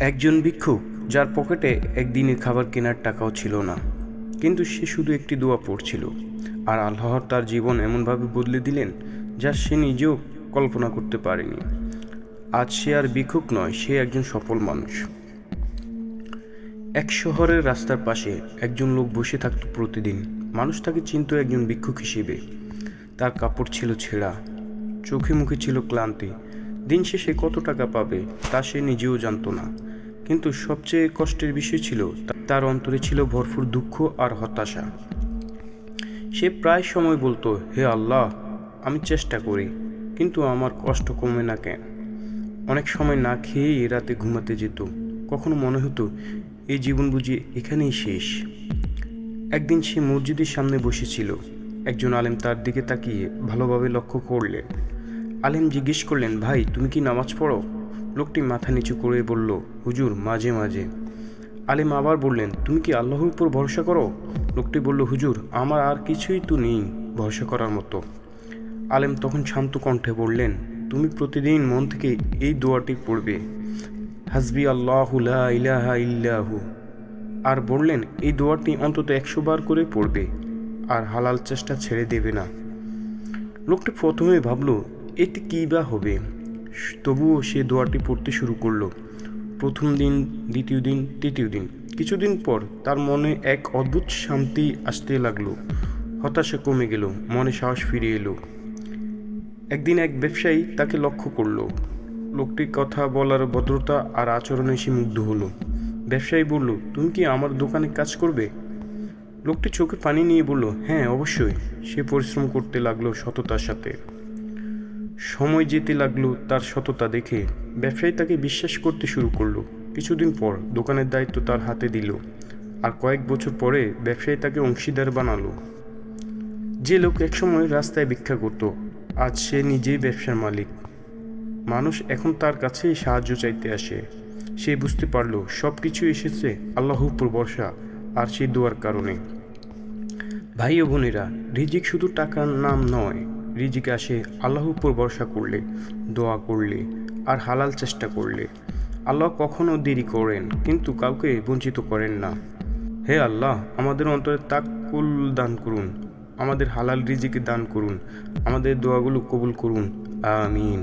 একজন ভিক্ষুক যার পকেটে একদিনের খাবার কেনার টাকাও ছিল না। কিন্তু সে শুধু একটি দোয়া পড়ছিল। আর আল্লাহর তার জীবন এমনভাবে বদলে দিলেন যা সে নিজেও কল্পনা করতে পারেনি। আজ সে আর ভিক্ষুক নয়, সে একজন সফল মানুষ। এক শহরের রাস্তার পাশে একজন লোক বসে থাকত প্রতিদিন। মানুষ তাকে চিনত একজন ভিক্ষুক হিসেবে। তার কাপড় ছিল ছেঁড়া, চোখে মুখে ছিল ক্লান্তি। দিন শেষে কত টাকা পাবে তা সে নিজেও জানতো না। কিন্তু সবচেয়ে কষ্টের বিষয় ছিল তার অন্তরে ছিল ভরপুর দুঃখ আর হতাশা। সে প্রায় সময় বলতো, হে আল্লাহ, আমি চেষ্টা করি, কিন্তু আমার কষ্ট কমে না কেন? অনেক সময় না খেয়েই রাতে ঘুমাতে যেত। কখনো মনে হতো, এই জীবন বুঝি এখানেই শেষ। একদিন সে মসজিদের সামনে বসেছিল। একজন আলেম তার দিকে তাকিয়ে ভালোভাবে লক্ষ্য করলেন। আলেম জিজ্ঞেস করলেন, ভাই, তুমি কি নামাজ পড়ো? লোকটি মাথা নিচু করে বলল, হুজুর, মাঝে মাঝে। আলেম আবার বললেন, তুমি কি আল্লাহর উপর ভরসা করো? লোকটি বলল, হুজুর, আমার আর কিছুই তো নেই ভরসা করার মতো। আলেম তখন শান্ত কণ্ঠে বললেন, তুমি প্রতিদিন মন থেকে এই দোয়াটি পড়বে, হাসবি আল্লাহ ইলাহা ইল্লাহু। আর বললেন, এই দোয়াটি অন্তত একশো বার করে পড়বে, আর হালাল চেষ্টা ছেড়ে দেবে না। লোকটি প্রথমে ভাবল, এটি কী বা হবে? তবুও সে দোয়াটি পড়তে শুরু করল। প্রথম দিন, দ্বিতীয় দিন, তৃতীয় দিন। কিছুদিন পর তার মনে এক অদ্ভুত শান্তি আসতে লাগল। হতাশা কমে গেল, মনে সাহস ফিরে এলো। একদিন এক ব্যবসায়ী তাকে লক্ষ্য করল। লোকটির কথা বলার ভদ্রতা আর আচরণে সে মুগ্ধ হলো। ব্যবসায়ী বলল, তুমি কি আমার দোকানে কাজ করবে? লোকটি চোখে পানি নিয়ে বলল হ্যাঁ অবশ্যই। সে পরিশ্রম করতে লাগল সততার সাথে। সময় যেতে লাগল তার সততা দেখে। ব্যবসায়ী তাকে বিশ্বাস করতে শুরু করল। কিছুদিন পর দোকানের দায়িত্ব তার হাতে দিল। আর কয়েক বছর পরে ব্যবসায়ী তাকে অংশীদার বানালো। যে লোক একসময় রাস্তায় ভিক্ষা করত, আজ সে নিজেই ব্যবসার মালিক। মানুষ এখন তার কাছেই সাহায্য চাইতে আসে। সে বুঝতে পারল সব কিছু এসেছে আল্লাহ ভরসা আর সেই দোয়ার কারণে। ভাই ও বোনেরা, রিজিক শুধু টাকার নাম নয় রিজিক আসে আল্লাহ উপর ভরসা করলে, দোয়া করলে আর হালাল চেষ্টা করলে। আল্লাহ কখনো দেরি করেন, কিন্তু কাউকে বঞ্চিত করেন না। হে আল্লাহ, আমাদের অন্তরে তাকুল দান করুন, আমাদের হালাল রিজিকে দান করুন, আমাদের দোয়াগুলো কবুল করুন। আমিন।